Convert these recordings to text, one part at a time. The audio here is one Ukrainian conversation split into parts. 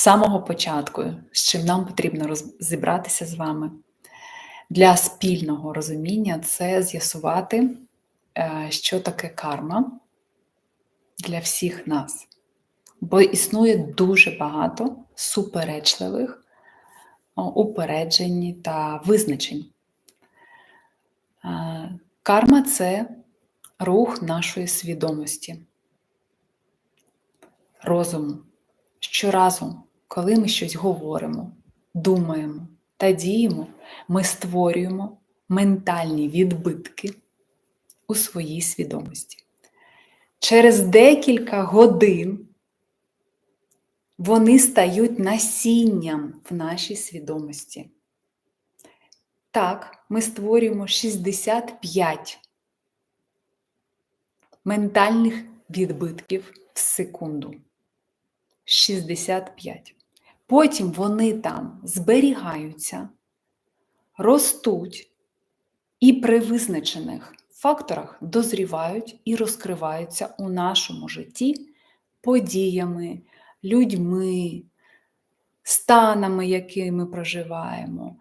самого початку, з чим нам потрібно розібратися з вами для спільного розуміння, це з'ясувати, е, що таке карма для всіх нас. Бо існує дуже багато суперечливих упереджень та визначень. Е, карма це рух нашої свідомості, розуму. Щоразу, коли ми щось говоримо, думаємо та діємо, ми створюємо ментальні відбитки у своїй свідомості. Через декілька годин вони стають насінням в нашій свідомості. Так, ми створюємо 65 ментальних відбитків в секунду. 65. Потім вони там зберігаються, ростуть і при визначених факторах дозрівають і розкриваються у нашому житті подіями, людьми, станами, які ми проживаємо,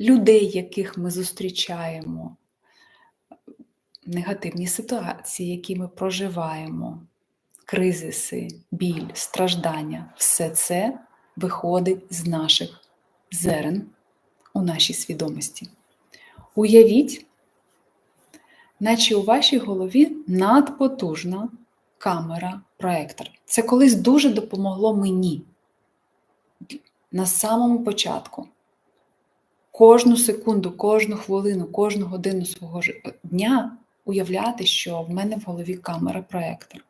людей, яких ми зустрічаємо, негативні ситуації, які ми проживаємо кризиси, біль, страждання все це виходить з наших зерен у нашій свідомості. Уявіть, наче у вашій голові надпотужна камера, проектор. Це колись дуже допомогло мені на самому початку. Кожну секунду, кожну хвилину, кожну годину свого дня уявляти, що в мене в голові камера проектор.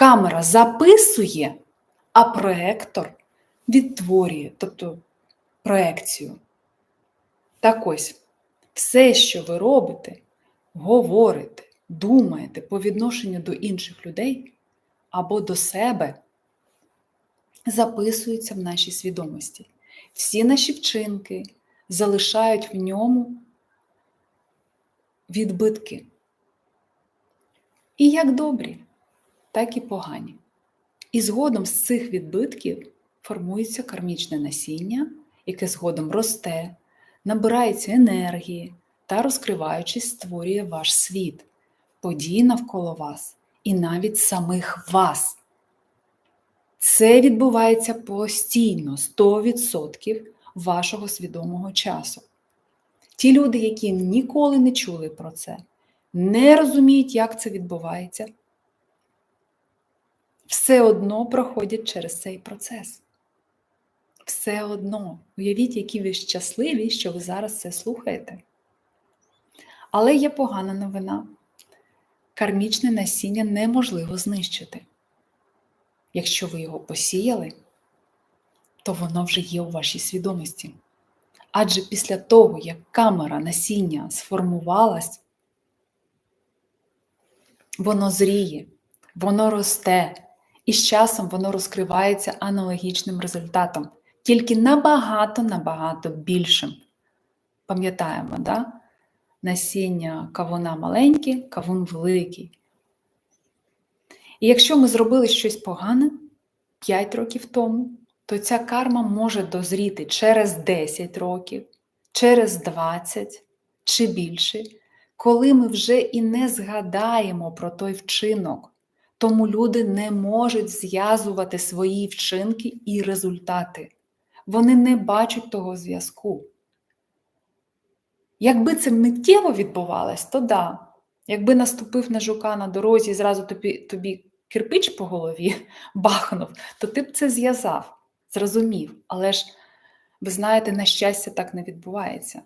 Камера записує, а проектор відтворює, тобто проекцію. Так ось, все, що ви робите, говорите, думаєте по відношенню до інших людей або до себе, записується в нашій свідомості. Всі наші вчинки залишають в ньому відбитки. І як добрі так і погані. І згодом з цих відбитків формується кармічне насіння, яке згодом росте, набирається енергії та, розкриваючись, створює ваш світ, події навколо вас і навіть самих вас. Це відбувається постійно 100% вашого свідомого часу. Ті люди, які ніколи не чули про це, не розуміють, як це відбувається, все одно проходять через цей процес. Все одно. Уявіть, які ви щасливі, що ви зараз це слухаєте. Але є погана новина. Кармічне насіння неможливо знищити. Якщо ви його посіяли, то воно вже є у вашій свідомості. Адже після того, як камера насіння сформувалась, воно зріє, воно росте, і з часом воно розкривається аналогічним результатом, тільки набагато-набагато більшим. Пам'ятаємо, да? насіння кавуна маленьке, кавун великий. І якщо ми зробили щось погане 5 років тому, то ця карма може дозріти через 10 років, через 20 чи більше, коли ми вже і не згадаємо про той вчинок. Тому люди не можуть зв'язувати свої вчинки і результати. Вони не бачать того зв'язку. Якби це миттєво відбувалось, то да. Якби наступив на жука на дорозі і зразу тобі тобі кирпич по голові бахнув, то ти б це зв'язав, зрозумів. Але ж, ви знаєте, на щастя, так не відбувається.